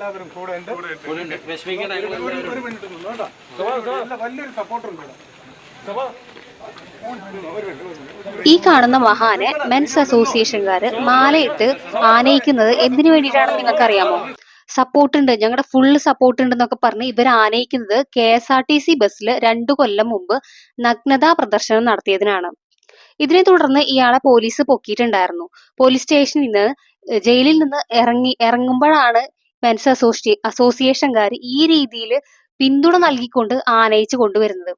എല്ലാവരും കൂടെ ഉണ്ട്. ഒരു ഒരു മിനിറ്റ് നിന്ന് കേട്ടോ. നല്ല വലിയൊരു സപ്പോർട്ട് ഉണ്ട് ഇവിടെ. ഈ കാണുന്ന മഹാനെ മെൻസ് അസോസിയേഷൻകാര് മാലയിട്ട് ആനയിക്കുന്നത് എന്തിനു വേണ്ടിയിട്ടാണെന്ന് നിങ്ങൾക്ക് അറിയാമോ സപ്പോർട്ട് ഉണ്ട്. ഞങ്ങളുടെ ഫുള്ള് സപ്പോർട്ട് ഉണ്ട് എന്നൊക്കെ പറഞ്ഞ് ഇവർ ആനയിക്കുന്നത് K S R T C ബസ്സിൽ രണ്ടു കൊല്ലം മുമ്പ് നഗ്നതാ പ്രദർശനം നടത്തിയതിനാണ്. ഇതിനെ തുടർന്ന് ഇയാളെ പോലീസ് പൊക്കിയിട്ടുണ്ടായിരുന്നു. പോലീസ് സ്റ്റേഷനിൽ നിന്ന് ജയിലിൽ നിന്ന് ഇറങ്ങി ഇറങ്ങുമ്പോഴാണ് മെൻസ് അസോസിയേ അസോസിയേഷൻകാർ ഈ രീതിയിൽ പിന്തുണ നൽകിക്കൊണ്ട് ആനയിച്ചു കൊണ്ടുവരുന്നത്.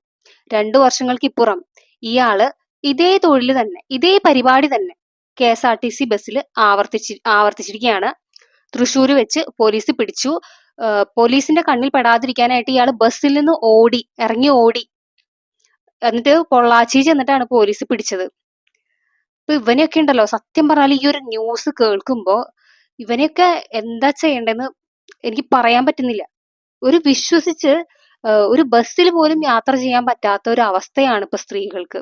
രണ്ടു വർഷങ്ങൾക്കിപ്പുറം ഇയാൾ ഇതേ തൊഴിൽ തന്നെ ഇതേ പരിപാടി തന്നെ K S R T C ബസ്സിൽ ആവർത്തിച്ച് ആവർത്തിച്ചിരിക്കുകയാണ്. തൃശ്ശൂർ വെച്ച് പോലീസ് പിടിച്ചു. പോലീസിന്റെ കണ്ണിൽ പെടാതിരിക്കാനായിട്ട് ഇയാൾ ബസ്സിൽ നിന്ന് ഓടി ഇറങ്ങി ഓടി. എന്നിട്ട് പൊള്ളാച്ചി ചെന്നിട്ടാണ് പോലീസ് പിടിച്ചത്. ഇപ്പൊ ഇവനെയൊക്കെ ഉണ്ടല്ലോ സത്യം പറഞ്ഞാൽ ഈ ഒരു ന്യൂസ് കേൾക്കുമ്പോ ഇവനെയൊക്കെ എന്താ ചെയ്യേണ്ടതെന്ന് എനിക്ക് പറയാൻ പറ്റുന്നില്ല. ഒരു വിശ്വസിച്ച് ഒരു ബസ്സിൽ പോലും യാത്ര ചെയ്യാൻ പറ്റാത്ത ഒരു അവസ്ഥയാണ് ഇപ്പൊ സ്ത്രീകൾക്ക്.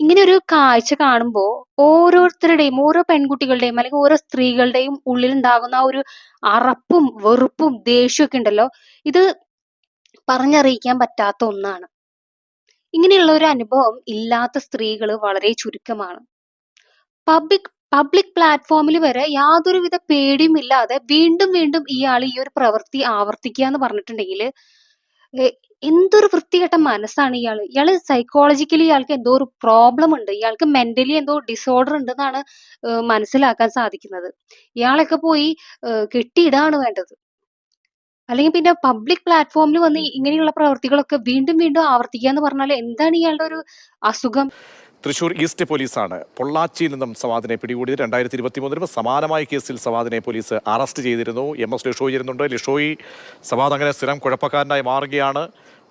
ഇങ്ങനെ ഒരു കാഴ്ച കാണുമ്പോൾ ഓരോരുത്തരുടെയും ഓരോ പെൺകുട്ടികളുടെയും അല്ലെങ്കിൽ ഓരോ സ്ത്രീകളുടെയും ഉള്ളിൽ ഉണ്ടാകുന്ന ആ ഒരു അറപ്പും വെറുപ്പും ദേഷ്യവും ഒക്കെ ഉണ്ടല്ലോ. ഇത് പറഞ്ഞറിയിക്കാൻ പറ്റാത്ത ഒന്നാണ്. ഇങ്ങനെയുള്ള ഒരു അനുഭവം ഇല്ലാത്ത സ്ത്രീകൾ വളരെ ചുരുക്കമാണ്. പബ്ലിക് പബ്ലിക് പ്ലാറ്റ്ഫോമിൽ വരെ യാതൊരുവിധ പേടിയും ഇല്ലാതെ വീണ്ടും വീണ്ടും ഇയാൾ ഈ ഒരു പ്രവൃത്തി ആവർത്തിക്കുക എന്ന് പറഞ്ഞിട്ടുണ്ടെങ്കിൽ എന്തൊരു വൃത്തികെട്ട മനസ്സാണ് ഇയാൾ ഇയാൾ സൈക്കോളജിക്കലി ഇയാൾക്ക് എന്തോ ഒരു പ്രോബ്ലം ഉണ്ട്. ഇയാൾക്ക് മെന്റലി എന്തോ ഡിസോർഡർ ഉണ്ടെന്നാണ് മനസ്സിലാക്കാൻ സാധിക്കുന്നത്. ഇയാളൊക്കെ പോയി കെട്ടിയിടാണ് വേണ്ടത്. അല്ലെങ്കിൽ പിന്നെ പബ്ലിക് പ്ലാറ്റ്ഫോമിൽ വന്ന് ഇങ്ങനെയുള്ള പ്രവർത്തികളൊക്കെ വീണ്ടും വീണ്ടും ആവർത്തിക്കുക എന്ന് പറഞ്ഞാൽ എന്താണ് ഇയാളുടെ ഒരു അസുഖം? തൃശൂർ ഈസ്റ്റ് പോലീസാണ് പൊള്ളാച്ചിയിൽ നിന്നും സവാദിനെ പിടികൂടിയത്. രണ്ടായിരത്തി ഇരുപത്തി മൂന്നിലും സമാനമായ കേസിൽ സവാദിനെ പോലീസ് അറസ്റ്റ് ചെയ്തിരുന്നു. എം എസ് ലിഷോയി ഇരുന്നുണ്ട് ലിഷോയി സവാദ് അങ്ങനെ സ്ഥിരം കുഴപ്പക്കാരനായി മാറുകയാണ്.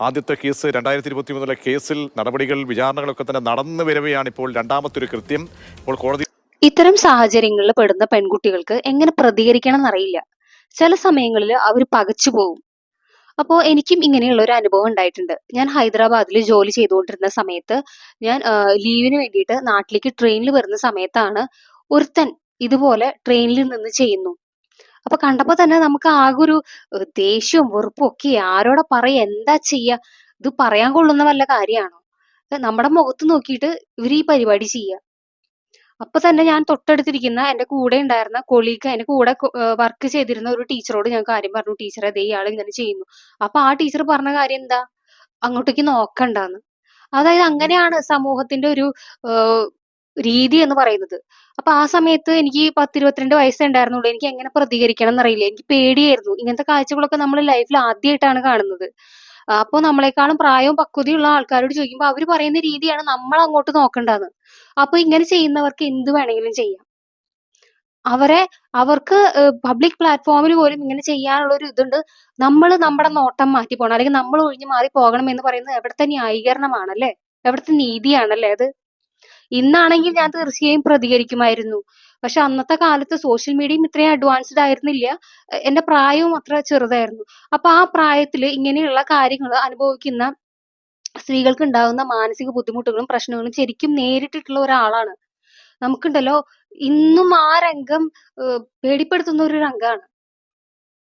ആദ്യത്തെ കേസ് രണ്ടായിരത്തി ഇരുപത്തി മൂന്നിലെ കേസിൽ നടപടികൾ വിചാരണകളൊക്കെ തന്നെ നടന്നു വരവെയാണ് ഇപ്പോൾ രണ്ടാമത്തെ ഒരു കൃത്യം. ഇപ്പോൾ കോടതി ഇത്തരം സാഹചര്യങ്ങളിൽ പെടുന്ന പെൺകുട്ടികൾക്ക് എങ്ങനെ പ്രതികരിക്കണം എന്നറിയില്ല ചില സമയങ്ങളിൽ അവർ പകച്ചു പോകും അപ്പോൾ എനിക്കും ഇങ്ങനെയുള്ള ഒരു അനുഭവം ഉണ്ടായിട്ടുണ്ട്. ഞാൻ ഹൈദരാബാദിൽ ജോലി ചെയ്തുകൊണ്ടിരുന്ന സമയത്ത് ഞാൻ ലീവിന് വേണ്ടിയിട്ട് നാട്ടിലേക്ക് ട്രെയിനിൽ വരുന്ന സമയത്താണ് ഒരുത്തൻ ഇതുപോലെ ട്രെയിനിൽ നിന്ന് ചെയ്യുന്നു. അപ്പൊ കണ്ടപ്പോ തന്നെ നമുക്ക് ആകെ ഒരു ദേഷ്യവും വെറുപ്പും ഒക്കെ ആരോടെ പറയുക എന്താ ചെയ്യ? ഇത് പറയാൻ കൊള്ളുന്ന വല്ല കാര്യമാണോ? നമ്മുടെ മുഖത്ത് നോക്കിയിട്ട് ഇവർ ഈ പരിപാടി ചെയ്യുക അപ്പൊ തന്നെ ഞാൻ തൊട്ടടുത്തിരിക്കുന്ന എന്റെ കൂടെ ഉണ്ടായിരുന്ന കൊളീഗ് എന്റെ കൂടെ വർക്ക് ചെയ്തിരുന്ന ഒരു ടീച്ചറോട് ഞാൻ കാര്യം പറഞ്ഞു ടീച്ചറെ ദേ ഇയാൾ ഇങ്ങനെ ചെയ്യുന്നു. അപ്പൊ ആ ടീച്ചർ പറഞ്ഞ കാര്യം എന്താ? അങ്ങോട്ടേക്ക് നോക്കണ്ടാന്ന്. അതായത് അങ്ങനെയാണ് സമൂഹത്തിന്റെ ഒരു രീതി എന്ന് പറയുന്നത്. അപ്പൊ ആ സമയത്ത് എനിക്ക് പത്തിരുപത്തിരണ്ട് വയസ്സേ ഉണ്ടായിരുന്നുള്ളൂ. എനിക്ക് എങ്ങനെ പ്രതികരിക്കണം എന്നറിയില്ല. എനിക്ക് പേടിയായിരുന്നു. ഇങ്ങനത്തെ കാഴ്ചകളൊക്കെ നമ്മൾ ലൈഫിൽ ആദ്യമായിട്ടാണ് കാണുന്നത്. അപ്പൊ നമ്മളെക്കാളും പ്രായവും പക്വതയുള്ള ആൾക്കാരോട് ചോദിക്കുമ്പോൾ അവർ പറയുന്ന രീതിയാണ് നമ്മൾ അങ്ങോട്ട് നോക്കേണ്ടത്. അപ്പൊ ഇങ്ങനെ ചെയ്യുന്നവർക്ക് എന്ത് വേണമെങ്കിലും ചെയ്യാം. അവരെ അവർക്ക് പബ്ലിക് പ്ലാറ്റ്ഫോമിൽ പോലും ഇങ്ങനെ ചെയ്യാനുള്ള ഒരു ഇതുണ്ട്. നമ്മൾ നമ്മുടെ നോട്ടം മാറ്റി പോകണം അല്ലെങ്കിൽ നമ്മൾ ഒഴിഞ്ഞു മാറി പോകണം എന്ന് പറയുന്നത് എവിടുത്തെ ന്യായീകരണമാണല്ലേ? എവിടുത്തെ നീതിയാണല്ലേ അത്? ഇന്നാണെങ്കിൽ ഞാൻ തീർച്ചയായും പ്രതികരിക്കുമായിരുന്നു. പക്ഷെ അന്നത്തെ കാലത്ത് സോഷ്യൽ മീഡിയയും ഇത്രയും അഡ്വാൻസ്ഡ് ആയിരുന്നില്ല. എന്റെ പ്രായവും അത്ര ചെറുതായിരുന്നു. അപ്പൊ ആ പ്രായത്തിൽ ഇങ്ങനെയുള്ള കാര്യങ്ങൾ അനുഭവിക്കുന്ന സ്ത്രീകൾക്ക് ഉണ്ടാകുന്ന മാനസിക ബുദ്ധിമുട്ടുകളും പ്രശ്നങ്ങളും ശരിക്കും നേരിട്ടിട്ടുള്ള ഒരാളാണ്. നമുക്കുണ്ടല്ലോ ഇന്നും ആ രംഗം പേടിപ്പെടുത്തുന്ന ഒരു രംഗമാണ്.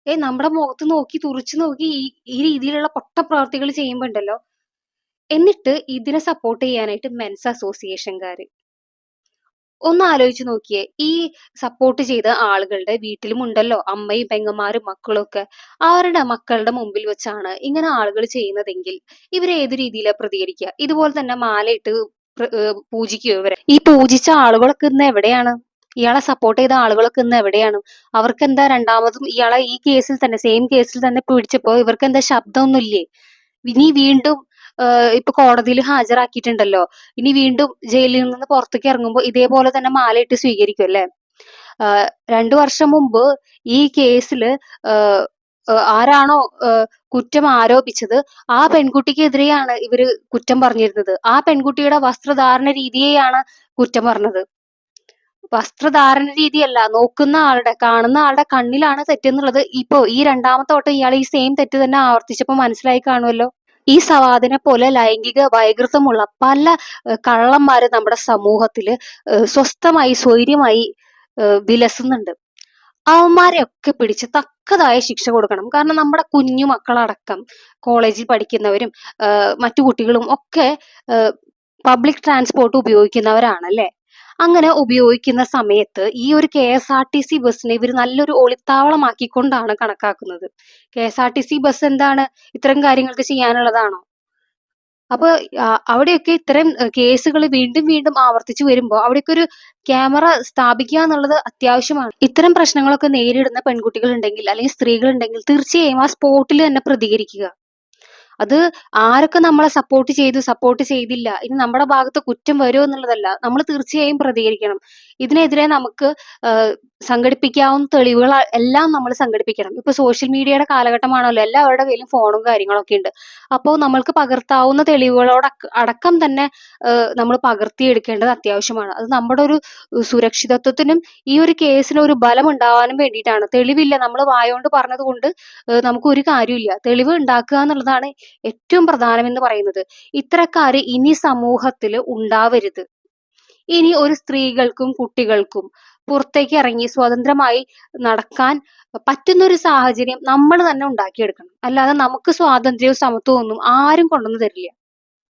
ഏ നമ്മുടെ മുഖത്ത് നോക്കി തുറച്ചു നോക്കി ഈ ഈ രീതിയിലുള്ള പൊട്ട പ്രവർത്തികൾ ചെയ്യുമ്പോണ്ടല്ലോ എന്നിട്ട് ഇതിനെ സപ്പോർട്ട് ചെയ്യാനായിട്ട് മെൻസ് അസോസിയേഷൻകാര് ഒന്ന് ആലോചിച്ച് നോക്കിയേ. ഈ സപ്പോർട്ട് ചെയ്ത ആളുകളുടെ വീട്ടിലും ഉണ്ടല്ലോ. അമ്മയും പെങ്ങന്മാരും മക്കളും ഒക്കെ അവരുടെ മക്കളുടെ മുമ്പിൽ വെച്ചാണ് ഇങ്ങനെ ആളുകൾ ചെയ്യുന്നതെങ്കിൽ ഇവരെ ഏത് രീതിയിലാണ് പ്രതികരിക്കുക? ഇതുപോലെ തന്നെ മാലയിട്ട് പൂജിക്കുക ഇവരെ. ഈ പൂജിച്ച ആളുകളൊക്കെ ഇന്ന് എവിടെയാണ്? ഇയാളെ സപ്പോർട്ട് ചെയ്ത ആളുകളൊക്കെ ഇന്ന് എവിടെയാണ്? അവർക്ക് എന്താ രണ്ടാമതും ഇയാളെ ഈ കേസിൽ തന്നെ സെയിം കേസിൽ തന്നെ പിടിച്ചപ്പോ ഇവർക്ക് എന്താ ശബ്ദമൊന്നുമില്ലേ? ഇനി വീണ്ടും ഇപ്പൊ കോടതിയിൽ ഹാജരാക്കിയിട്ടുണ്ടല്ലോ. ഇനി വീണ്ടും ജയിലിൽ നിന്ന് പുറത്തേക്ക് ഇറങ്ങുമ്പോൾ ഇതേപോലെ തന്നെ മാലയിട്ട് സ്വീകരിക്കും അല്ലെ? രണ്ടു വർഷം മുമ്പ് ഈ ആഹ് ആരാണോ കുറ്റം ആരോപിച്ചത് ആ പെൺകുട്ടിക്കെതിരെയാണ് ഇവർ കുറ്റം പറഞ്ഞിരുന്നത്. ആ പെൺകുട്ടിയുടെ വസ്ത്രധാരണ രീതിയെയാണ് കുറ്റം പറഞ്ഞത്. വസ്ത്രധാരണ രീതിയല്ല നോക്കുന്ന ആളുടെ കാണുന്ന ആളുടെ കണ്ണിലാണ് തെറ്റെന്നുള്ളത്. ഇപ്പോ ഈ രണ്ടാമത്തെ വട്ടം ഇയാൾ ഈ സെയിം തെറ്റ് തന്നെ ആവർത്തിച്ചപ്പോ മനസ്സിലായി കാണുമല്ലോ. ഈ സവാദിനെ പോലെ ലൈംഗിക വൈകൃതമുള്ള പല കള്ളന്മാരും നമ്മുടെ സമൂഹത്തിൽ സ്വസ്ഥമായി സ്വൈര്യമായി വിലസുന്നുണ്ട് വിലസുന്നുണ്ട്. അവന്മാരെയൊക്കെ പിടിച്ച് തക്കതായ ശിക്ഷ കൊടുക്കണം. കാരണം നമ്മുടെ കുഞ്ഞു മക്കളടക്കം കോളേജിൽ പഠിക്കുന്നവരും മറ്റു കുട്ടികളും ഒക്കെ പബ്ലിക് ട്രാൻസ്പോർട്ട് ഉപയോഗിക്കുന്നവരാണല്ലേ? അങ്ങനെ ഉപയോഗിക്കുന്ന സമയത്ത് ഈ ഒരു K S R T C ബസ്സിനെ ഇവർ നല്ലൊരു ഒളിത്താവളമാക്കിക്കൊണ്ടാണ് കണക്കാക്കുന്നത്. K S R T C bus എന്താണ്? ഇത്തരം കാര്യങ്ങൾക്ക് ചെയ്യാനുള്ളതാണോ? അപ്പൊ അവിടെയൊക്കെ ഇത്തരം കേസുകൾ വീണ്ടും വീണ്ടും ആവർത്തിച്ചു വരുമ്പോൾ അവിടെയൊക്കെ ഒരു ക്യാമറ സ്ഥാപിക്കുക എന്നുള്ളത് അത്യാവശ്യമാണ്. ഇത്തരം പ്രശ്നങ്ങളൊക്കെ നേരിടുന്ന പെൺകുട്ടികൾ ഉണ്ടെങ്കിൽ അല്ലെങ്കിൽ സ്ത്രീകൾ ഉണ്ടെങ്കിൽ തീർച്ചയായും ആ സ്പോട്ടിൽ തന്നെ പ്രതികരിക്കുക. അത് ആരൊക്കെ നമ്മളെ സപ്പോർട്ട് ചെയ്തു സപ്പോർട്ട് ചെയ്തില്ല ഇനി നമ്മുടെ ഭാഗത്ത് കുറ്റം വരുമോ എന്നുള്ളതല്ല നമ്മൾ തീർച്ചയായും പ്രതികരിക്കണം. ഇതിനെതിരെ നമുക്ക് സംഘടിപ്പിക്കാവുന്ന തെളിവുകൾ എല്ലാം നമ്മൾ സംഘടിപ്പിക്കണം. ഇപ്പൊ സോഷ്യൽ മീഡിയയുടെ കാലഘട്ടമാണല്ലോ എല്ലാവരുടെ കയ്യിലും ഫോണും കാര്യങ്ങളൊക്കെ ഉണ്ട്. അപ്പോൾ നമ്മൾക്ക് പകർത്താവുന്ന തെളിവുകളോട് അടക്കം തന്നെ നമ്മൾ പകർത്തിയെടുക്കേണ്ടത് അത്യാവശ്യമാണ്. അത് നമ്മുടെ ഒരു സുരക്ഷിതത്വത്തിനും ഈ ഒരു കേസിന് ഒരു ബലം ഉണ്ടാവാനും വേണ്ടിയിട്ടാണ്. തെളിവില്ല നമ്മൾ വായോണ്ട് പറഞ്ഞത് കൊണ്ട് നമുക്ക് ഒരു കാര്യമില്ല തെളിവ് ഉണ്ടാക്കുക എന്നുള്ളതാണ് ഏറ്റവും പ്രധാനം എന്ന് പറയുന്നത് ഇത്തരക്കാര് ഇനി സമൂഹത്തിൽ ഉണ്ടാവരുത്. ഇനി ഒരു സ്ത്രീകൾക്കും കുട്ടികൾക്കും പുറത്തേക്ക് ഇറങ്ങി സ്വതന്ത്രമായി നടക്കാൻ പറ്റുന്ന ഒരു സാഹചര്യം നമ്മൾ തന്നെ ഉണ്ടാക്കിയെടുക്കണം. അല്ലാതെ നമുക്ക് സ്വാതന്ത്ര്യവും സമത്വവും ഒന്നും ആരും കൊണ്ടുവന്ന് തരില്ല.